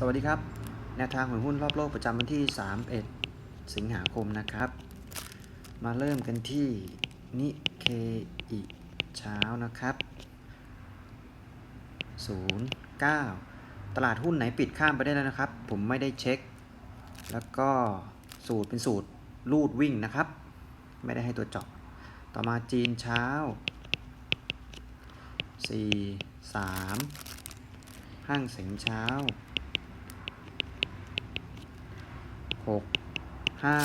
สวัสดีครับ แนวทางของหุ้นรอบโลกประจำวันที่ 31 สิงหาคมนะครับ มาเริ่มกันที่นิเคอิเช้านะครับ 09 ตลาดหุ้นไหนปิดข้ามไปได้แล้วนะครับ ผมไม่ได้เช็ค แล้วก็สูตรเป็นสูตรลูดวิ่งนะครับ ไม่ได้ให้ตัวเจาะต่อมาจีนเช้า 4 3 ห้างเสงเช้า หกห้า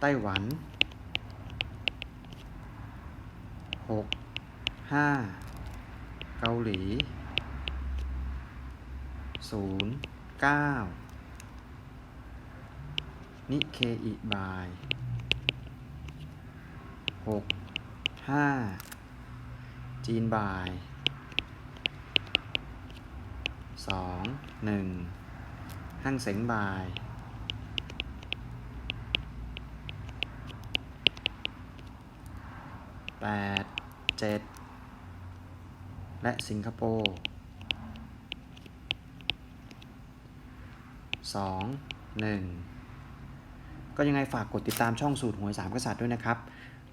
ไต้หวันหกห้าเกาหลีศูนย์เก้านิเคอิบายหกห้าจีนบายสองหนึ่ง ห้างเสงบาย แปด เจ็ด และสิงคโปร์สองหนึ่งก็ยังไงฝากกดติดตามช่องสูตรหวยสามกษัตริย์ด้วยนะครับ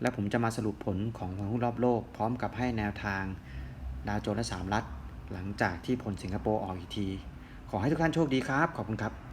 และผมจะมาสรุปผลของหวยหุ้นรอบโลก พร้อมกับให้แนวทางดาวโจนส์และสามรัฐ หลังจากที่ผลสิงคโปร์ออกอีกที ขอให้ทุกท่านโชคดีครับ ขอบคุณครับ